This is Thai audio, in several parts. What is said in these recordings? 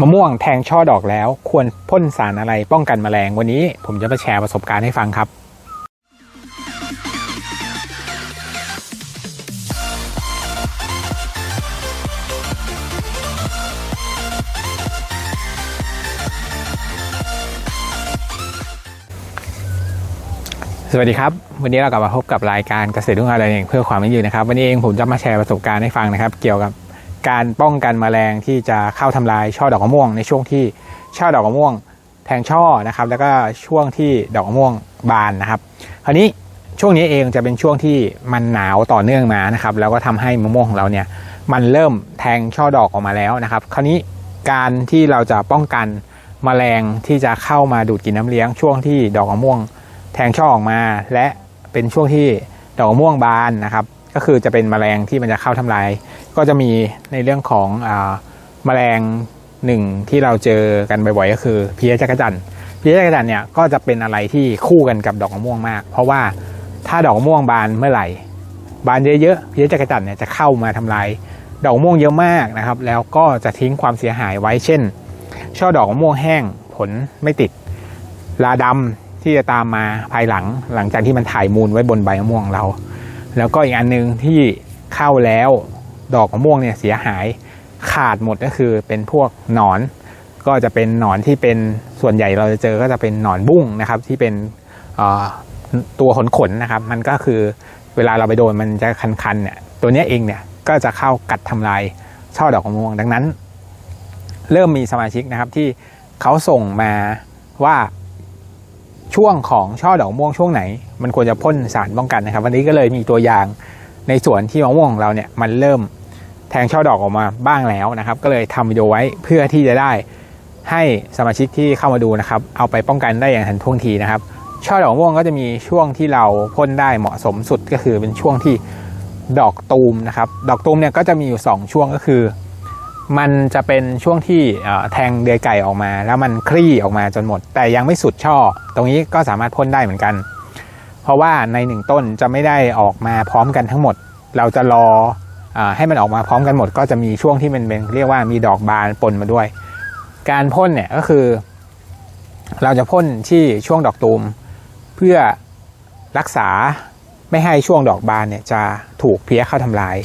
มะม่วงแทงช่อดอกแล้ว ควรพ่นสารอะไรป้องกันแมลงวันนี้ ผมจะมาแชร์ประสบการณ์ให้ฟังครับ สวัสดีครับ วันนี้เรากลับมาพบกับรายการเกษตรรุ่งเรืองเองเพื่อความยั่งยืนนะครับ วันนี้เองผมจะมาแชร์ประสบการณ์ให้ฟังนะครับ เกี่ยวกับ การป้องกันแมลงที่จะเข้าทำลายช่อดอกมะม่วง ในช่วงที่ช่อดอกมะม่วงแทงช่อนะครับแล้วก็ช่วงที่ดอกมะม่วงบานนะครับ คราวนี้ช่วงนี้เองจะเป็นช่วงที่มันหนาวต่อเนื่องมานะครับแล้วก็ทำให้มะม่วงของเราเนี่ยมันเริ่มแทงช่อดอกออกมาแล้วนะครับ คราวนี้การที่เราจะป้องกันแมลงที่จะเข้ามาดูดกินน้ำเลี้ยง ช่วงที่ดอกมะม่วงแทงช่อออกมา และเป็นช่วงที่ดอกมะม่วงบานนะครับ ก็คือจะเป็นแมลงที่มันจะเข้าทำลาย ก็จะมีในเรื่องของอแมลงหนึ่งที่เราเจอกันบ่อยๆก็คือเพี้ยจักรจันทร์เพี้ยจักรจันทร์เนี่ยก็จะเป็นอะไรที่คู่กันกับดอกมะม่วงมาก เพราะว่าถ้าดอกมะม่วงบานเมื่อไหร่ บานเยอะๆเพี้ยจักรจันทร์เนี่ยจะเข้ามาทำลายดอกมะม่วงเยอะมากนะครับ แล้วก็จะทิ้งความเสียหายไว้เช่น ช่อดอกมะม่วงแห้งผลไม่ติดลาดำที่จะตามมาภายหลังหลังจากที่มันถ่ายมูลไว้บนใบมะม่วงเรา แล้วก็อีกอันหนึงที่เข้าแล้วดอกมะม่วงเนี่ยเสียหายขาดหมดก็คือเป็นพวกหนอน ก็จะเป็นหนอนที่เป็นส่วนใหญ่เราจะเจอก็จะเป็นหนอนบุ้งนะครับ ที่เป็นตัวขนขนๆนะครับ มันก็คือเวลาเราไปโดนมันจะคันๆเนี่ยตัวนี้เองเนี่ยก็จะเข้ากัดทำลายช่อดอกมะม่วงดังนั้น เริ่มมีสมาชิกนะครับที่เขาส่งมาว่า ช่วงของช่อดอกม่วงช่วงไหน มันควรจะพ่นสารป้องกันนะครับ วันนี้ก็เลยมีตัวอย่างในสวนที่มะม่วงของเราเนี่ยมันเริ่มแทงช่อดอกออกมาบ้างแล้วนะครับ ก็เลยทำวิดีโอไว้เพื่อที่จะได้ให้สมาชิกที่เข้ามาดูนะครับ เอาไปป้องกันได้อย่างทันท่วงทีนะครับ ช่อดอกม่วงก็จะมีช่วงที่เราพ่นได้เหมาะสมสุดก็คือเป็นช่วงที่ดอกตูมนะครับ ดอกตูมเนี่ยก็จะมีอยู่สองช่วงก็คือ มันจะเป็นช่วงที่แทงเดือยไก่ออกมา แล้วมันคลี่ออกมาจนหมด แต่ยังไม่สุดช่อ ตรงนี้ก็สามารถพ่นได้เหมือนกัน เพราะว่าในหนึ่งต้นจะไม่ได้ออกมาพร้อมกันทั้งหมด เราจะรออให้มันออกมาพร้อมกันหมด ก็จะมีช่วงที่มันเป็นเรียกว่ามีดอกบานปนมาด้วย การพ่นเนี่ยก็คือ เราจะพ่นที่ช่วงดอกตูม เพื่อรักษาไม่ให้ช่วงดอกบานเนี่ยจะถูกเพี้ยเข้าทำลาย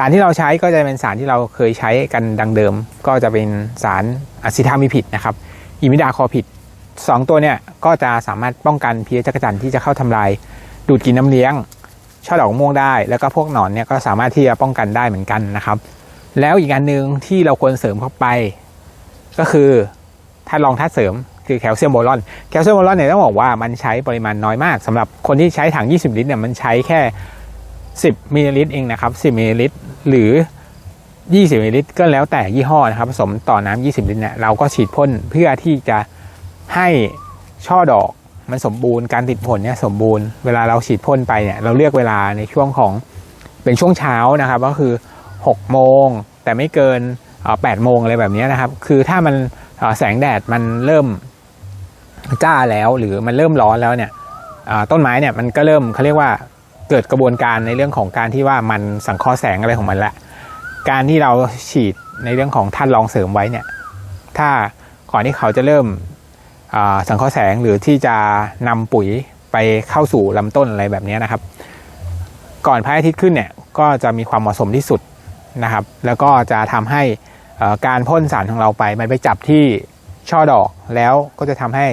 สารที่เราใช้ก็จะเป็นสารที่เราเคยใช้กันดังเดิม ก็จะเป็นสารอะซิทามิผิดนะครับอิมิดาคอผิดสองตัวเนี่ยก็จะสามารถป้องกันเพี้ยจักรจันทร์ที่จะเข้าทำลาย ดูดกินน้ำเลี้ยงช่อดอกม่วงได้ แล้วก็พวกหนอนเนี่ยก็สามารถที่จะป้องกันได้เหมือนกันนะครับ แล้วอีกอันหนึ่งที่เราควรเสริมเข้าไป ก็คือธาตุรองธาตุเสริมคือแคลเซียมโบรอน แคลเซียมโบรอนเนี่ยต้องบอกว่ามันใช้ปริมาณน้อยมากสำหรับคนที่ใช้ถัง 20 ลิตรเนี่ยมันใช้แค่ 10มิลลิลิตรเองนะครับ10มิลลิลิตรหรือ 20มิลลิลิตรก็แล้วแต่ยี่ห้อนะครับผสมต่อน้ำ20 ลิตรเนี่ยเราก็ฉีดพ่นเพื่อที่จะให้ช่อดอกมันสมบูรณ์การติดผลเนี่ยสมบูรณ์เวลาเราฉีดพ่นไปเนี่ยเราเลือกเวลาในช่วงของเป็นช่วงเช้านะครับก็คือ 6 โมง แต่ไม่เกินเอ่อ8โมงอะไรแบบนี้นะครับ คือถ้ามันแสงแดดมันเริ่มจ้าแล้วหรือมันเริ่มร้อนแล้วเนี่ยต้นไม้เนี่ยมันก็เริ่มเขาเรียกว่า เกิดกระบวนการในเรื่องของการที่ว่ามันสังเคราะห์แสงอะไรของมันละ การที่เราฉีดในเรื่องของท่านรองเสริมไว้เนี่ย ถ้าก่อนที่เขาจะเริ่มสังเคราะห์แสงหรือที่จะนำปุ๋ยไปเข้าสู่ลำต้นอะไรแบบนี้นะครับ ก่อนพระอาทิตย์ขึ้นเนี่ยก็จะมีความเหมาะสมที่สุดนะครับ แล้วก็จะทำให้การพ่นสารของเราไป มันไปจับที่ช่อดอกแล้วก็จะทำให้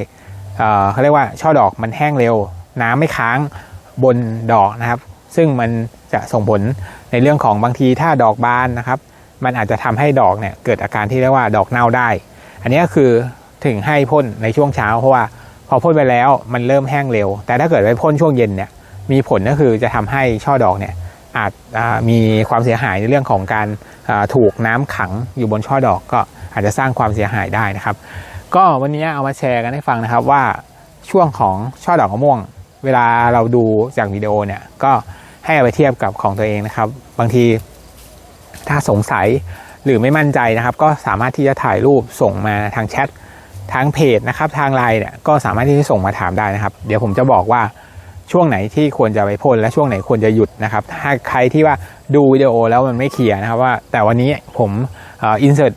เอ่อเขาเรียกว่าช่อดอกมันแห้งเร็ว น้ำไม่ค้าง บนดอกนะครับ ซึ่งมันจะส่งผลในเรื่องของบางทีถ้าดอกบานนะครับ มันอาจจะทำให้ดอกเนี่ยเกิดอาการที่เรียกว่าดอกเน่าได้ อันนี้ก็คือถึงให้พ่นในช่วงเช้าเพราะว่าพอพ่นไปแล้วมันเริ่มแห้งเร็ว แต่ถ้าเกิดไปพ่นช่วงเย็นเนี่ยมีผลก็คือจะทำให้ช่อดอกเนี่ยอาจอมีความเสียหายในเรื่องของการถูกน้ำขังอยู่บนช่อดอกก็อาจจะสร้างความเสียหายได้นะครับ ก็วันนี้เอามาแชร์กันให้ฟังนะครับว่าช่วงของช่อดอกมะม่วง เวลาเราดูจากวิดีโอเนี่ยก็ให้เอาไปเทียบกับของตัวเองนะครับ บางทีถ้าสงสัยหรือไม่มั่นใจนะครับ ก็สามารถที่จะถ่ายรูปส่งมาทางแชททางเพจนะครับ ทางไลน์เนี่ยก็สามารถที่จะส่งมาถามได้นะครับ เดี๋ยวผมจะบอกว่าช่วงไหนที่ควรจะไปพ่นและช่วงไหนควรจะหยุดนะครับ ถ้าใครที่ว่าดูวิดีโอแล้วมันไม่เคลียร์นะครับว่า แต่วันนี้ผมอินเสิร์ต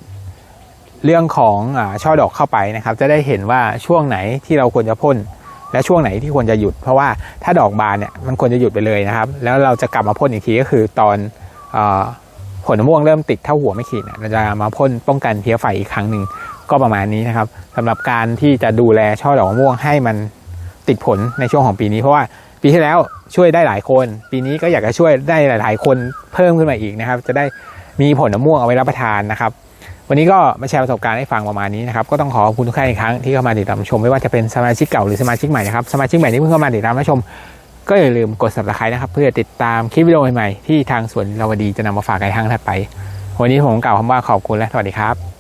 เรื่องของอช่อดอกเข้าไปนะครับ จะได้เห็นว่าช่วงไหนที่เราควรจะพ่น และช่วงไหนที่ควรจะหยุด เพราะว่าถ้าดอกบานเนี่ยมันควรจะหยุดไปเลยนะครับ แล้วเราจะกลับมาพ่นอีกทีก็คือตอนอาผลมะม่วงเริ่มติดเท่าหัวไม่ขีดเราจะมาพ่นป้องกันเพี้ยไฟอีกครั้งหนึ่งก็ประมาณนี้นะครับสำหรับการที่จะดูแลช่อดอกมะม่วงให้มันติดผลในช่วงของปีนี้เพราะว่าปีที่แล้วช่วยได้หลายคน ปีนี้ก็อยากจะช่วยได้หลาย ๆ คนเพิ่มขึ้นมาอีกนะครับ จะได้มีผลมะม่วงเอาไว้รับประทานนะครับ วันนี้ก็มาแชร์ประสบการณ์ให้ฟังประมาณนี้นะครับ ก็ต้องขอขอบคุณทุกท่านอีกครั้งที่เข้ามาติดตามชม ไม่ว่าจะเป็นสมาชิกเก่าหรือสมาชิกใหม่นะครับ สมาชิกใหม่ที่เพิ่งเข้ามาติดตามรับชม ก็อย่าลืมกด subscribe นะครับ เพื่อติดตามคลิปวิดีโอใหม่ๆที่ทางสวนราวดีจะนำมาฝากในทางถัดไป วันนี้ผมกล่าวคำว่าขอบคุณและสวัสดีครับ